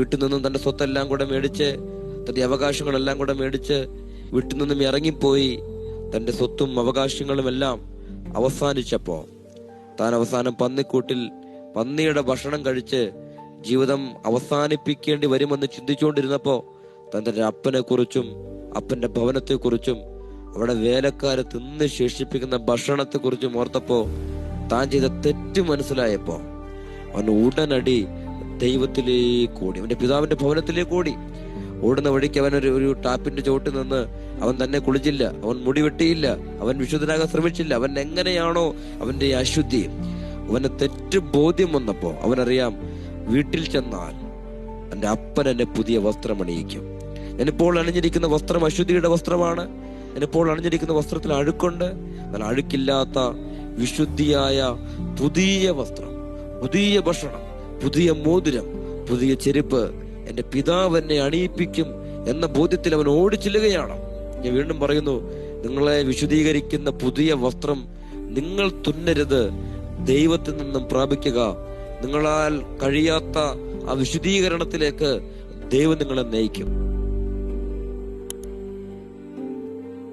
വീട്ടിൽ നിന്നും തന്റെ സ്വത്തെല്ലാം കൂടെ മേടിച്ച് തന്റെ അവകാശങ്ങളെല്ലാം കൂടെ മേടിച്ച് വീട്ടിൽ നിന്നും ഇറങ്ങിപ്പോയി. തന്റെ സ്വത്തും അവകാശങ്ങളും എല്ലാം അവസാനിച്ചപ്പോ താൻ അവസാനം പന്നിക്കൂട്ടിൽ പന്നിയുടെ ഭക്ഷണം കഴിച്ച് ജീവിതം അവസാനിപ്പിക്കേണ്ടി വരുമെന്ന് ചിന്തിച്ചുകൊണ്ടിരുന്നപ്പോ തന്റെ അപ്പനെ കുറിച്ചും അപ്പന്റെ ഭവനത്തെ കുറിച്ചും അവിടെ വേലക്കാരെ തിന്ന് ശേഷിപ്പിക്കുന്ന ഭക്ഷണത്തെ കുറിച്ചും ഓർത്തപ്പോ താൻ ചെയ്ത തെറ്റ് മനസ്സിലായപ്പോ അവൻ ഉടനടി ദൈവത്തിലേക്ക് ഓടി അവന്റെ പിതാവിന്റെ ഭവനത്തിലേക്ക് ഓടി ഓടുന്ന വഴിക്ക് അവൻ ഒരു ഒരു ടാപ്പിന്റെ ചോട്ടിൽ നിന്ന് അവൻ തന്നെ കുളിച്ചില്ല അവൻ മുടി വെട്ടിയില്ല അവൻ വിശുദ്ധനാകാൻ ശ്രമിച്ചില്ല അവൻ എങ്ങനെയാണോ അവന്റെ അശുദ്ധി. അവന് തെറ്റ് ബോധ്യം വന്നപ്പോ അവനറിയാം വീട്ടിൽ ചെന്നാൽ എന്റെ അപ്പൻ എന്നെ പുതിയ വസ്ത്രം അണിയിക്കും. ഞാനിപ്പോൾ അണിഞ്ഞിരിക്കുന്ന വസ്ത്രം അശുദ്ധിയുടെ വസ്ത്രമാണ്. ഞാനിപ്പോൾ അണിഞ്ഞിരിക്കുന്ന വസ്ത്രത്തിൽ അഴുക്കുണ്ട്. എന്നാൽ അഴുക്കില്ലാത്ത വിശുദ്ധിയായ പുതിയ വസ്ത്രം പുതിയ ഭക്ഷണം പുതിയ മോതിരം പുതിയ ചെരുപ്പ് എന്റെ പിതാവ് എന്നെ അണിയിപ്പിക്കും എന്ന ബോധ്യത്തിൽ അവൻ ഓടിച്ചെല്ലുകയാണ്. ഞാൻ വീണ്ടും പറയുന്നു നിങ്ങളെ വിശദീകരിക്കുന്ന പുതിയ വസ്ത്രം നിങ്ങൾ തുന്നരുത് ദൈവത്തിൽ നിന്നും പ്രാപിക്കുക. നിങ്ങളാൽ കഴിയാത്ത ആ വിശുദ്ധീകരണത്തിലേക്ക് ദൈവം നിങ്ങളെ നയിക്കും.